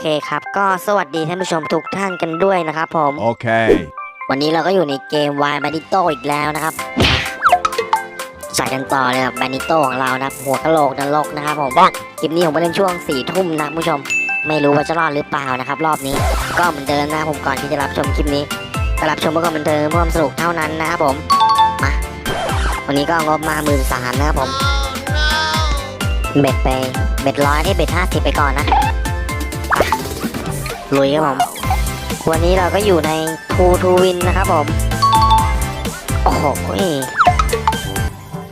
เคครับ ก็สวัสดีท่านผู้ชมทุกท่านกันด้วยนะครับผม Okay. วันนี้เราก็อยู่ในเกม Y b a n i t o อีกแล้วนะครับใส่กันต่อเลยครับ b a n i t o ของเรานะครับหัวกะโหลกนรกนะครับผมคลิปนี้ผมมาเล่นช่วงสี่ทุ่มนะคุณผู้ชม ไม่รู้ว่าจะรอดหรือเปล่านะครับ รอบนี้ก็เหมือนเดิมนะครับผมก่อนที่จะรับชมคลิปนี้ก็รับชมเพื่อความบันเทิงเพื่อความสนุกเท่านั้นนะครับผมมาวันนี้ก็งบมาหมื่นสามนะครับผมเบ็ดไปเบ็ดร้อยที่เบ็ดห้าสิบไปก่อนนะไป ลุยครับผม วันนี้เราก็อยู่ในทูทูวินนะครับผม โอ้โห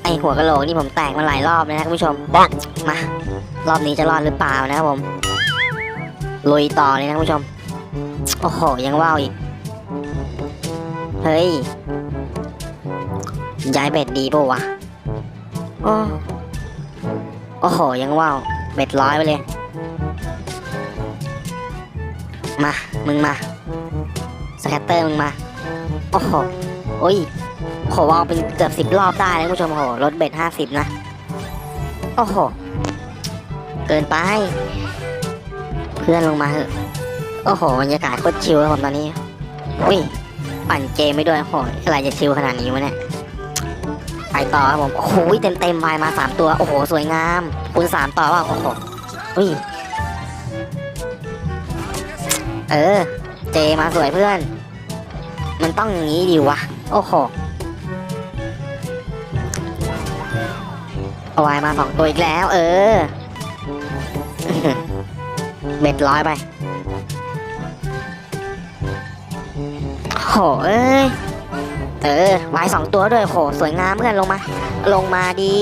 ไอหัวกะโหลกนี่ผมแตกมาหลายรอบเลยนะคุณผู้ชมมารอบนี้จะรอดหรือเปล่านะครับผมลุยต่อเลยนะคุณผู้ชม โอ้โห ยังว่าวอีก เฮ้ย ย้ายเบ็ดดีป่าวะโอ้โอ้โหยังว่าว เบ็ดร้อยไปเลย มา มึงมาสแคตเตอร์มึงมา โอ้โหโอ้ยโหวางเป็นเกือบสิบรอบได้เลยคุณผู้ชมโหรถเบ็ดห้าสิบนะ โอ้โห เกินไป เพื่อนลงมาเถอะ โอ้โหบรรยากาศโคตรชิลเลยผมตอนนี้อุ้ยปั่นเกมไปด้วยโอ้โหอะไรจะชิลขนาดนี้วะเนี่ยไปต่อครับผม โอ้โหเต็มเต็มๆวายมาสามตัว โอ้โห สวยงาม คุณสามต่อว่า โอ้โหอุ้ย เออ เจมาสวยเพื่อน มันต้องอย่างนี้ดิวะ โอ้โหเอาไวมาสองตัวอีกแล้ว เออ เบ็ดร้อยไปโหเอ้ย เออวายสองตัวด้วยโห สวยงามเพื่อนลงมา ลงมาดี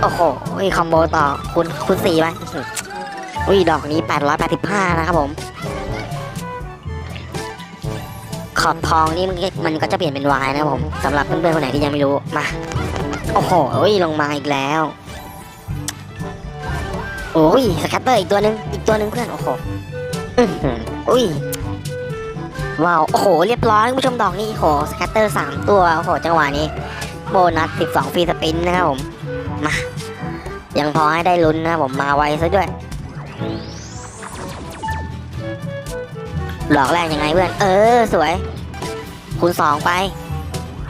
โอ้โหอุ้ยคอมโบต่อ คุณคุณสี่ไปอื้อหืออุ้อยแปดอกนี้885นะครับผม ขอบทองนี่มันก็มันก็จะเปลี่ยนเป็นวายนะครับผมสำหรับเพื่อนๆคนไหนที่ยังไม่รู้มาโอ้โหอุ้ยลงมาอีกแล้วโอ้ยสแคตเตอร์อีกตัวหนึ่งอีกตัวหนึ่งเพื่อนโอ้โหอุ้ยว้าวโอ้โหเรียบร้อยคุณผู้ชมดอกนี้โอ้โหสแคตเตอร์สามตัวโอ้โหจังหวะนี้โบนัส12ฟรีสปินนะครับผมมายังพอให้ได้ลุ้นนะผมมาไวซะด้วย หลอกแรกยังไงเพื่อน เออ สวย คูณสองไป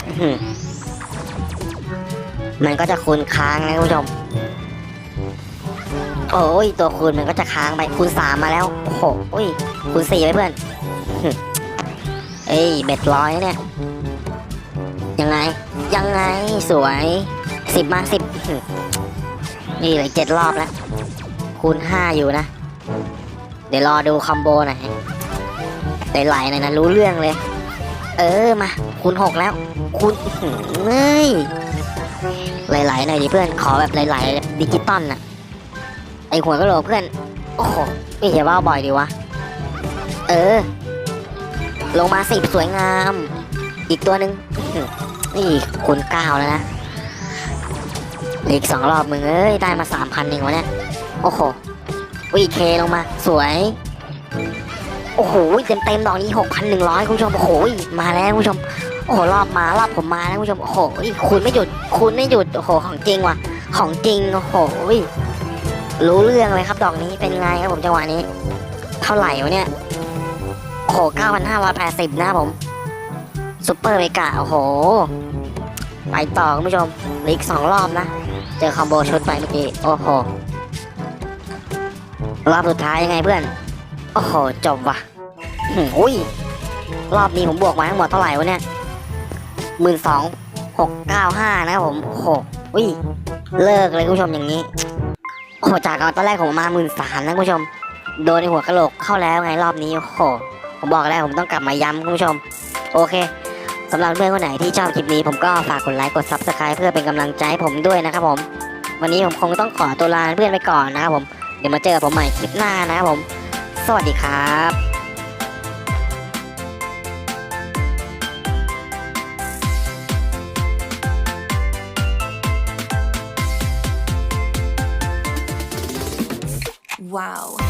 อื้อหือมันก็จะคูณค้างนะคุณผู้ชม โอ้ย ตัวคูณมันก็จะค้างไป คูณสามมาแล้ว โอ้โหอุ้ยคูณสี่ไปเพื่อนอื้อหือเอ้ย เบ็ดร้อยเนี่ย ยังไง ยังไง สวยสิบมาสิบอื้อหือนี่เลยเจ็ดรอบแล้ว คูณห้าอยู่นะ เดี๋ยวรอดูคอมโบหน่อย ไหลๆหน่อยนะรู้เรื่องเลย เออมาคูณหกแล้ว คูณเฮ้ยไหลๆหน่อยดิเพื่อนขอแบบไหลๆดิจิตอลน่ะไอหัวกะโหลเพื่อนโอ้โหไม่อย่าว่าบ่อยดีวะเออ ลงมาสิบสวยงาม อีกตัวหนึ่งนี่คูณเก้าแล้วนะออีกสองรอบมึงเอ้ยได้มาสามพันเองวะเนี่ยโอ้โหวีเคลงมา สวย โอ้โหเต็มเต็มดอกนี้หกพันหนึ่งร้อยคุณผู้ชมโอ้โหมาแล้วคุณผู้ชมโอ้โหรอบมารอบผมมาแล้วคุณผู้ชมโอ้โหคุณไม่หยุดคุณไม่หยุดโอ้โหของจริงว่ะ ของจริงโอ้โหรู้เรื่องเลยครับดอกนี้เป็นไงครับผมจังหวะนี้ เท่าไหร่วะเนี่ยโอ้โหเก้าพันห้าร้อยแปดสิบนะครับผมซุปเปอร์เมกาโอ้โหไปต่อคุณผู้ชมอีกสองรอบนะ เจอคอมโบชุดไปเมื่อกี้โอ้โหรอบสุดท้ายยังไงเพื่อน โอ้โหจบว่ะอุ้ยรอบนี้ผมบวกมาทั้งหมดเท่าไหร่วะเนี่ยหมื่นสองหกเก้าห้านะครับผมโอ้โหอุ้ยเลิกเลยคุณผู้ชมอย่างนี้โอ้โหจากตอนแรกผมมาหมื่นสามนะคุณผู้ชม โดนในหัวกะโหลกเข้าแล้วไงรอบนี้โอ้โหผมบอกแล้วผมต้องกลับมาย้ำคุณผู้ชม โอเคสำหรับเพื่อนคนไหนที่ชอบคลิปนี้ผมก็ฝากกดไลค์กด subscribe เพื่อเป็นกำลังใจให้ผมด้วยนะครับผม วันนี้ผมคงต้องขอตัวลาเพื่อนไปก่อนนะครับผม เดี๋ยวมาเจอผมใหม่คลิปหน้านะครับผม สวัสดีครับว้าว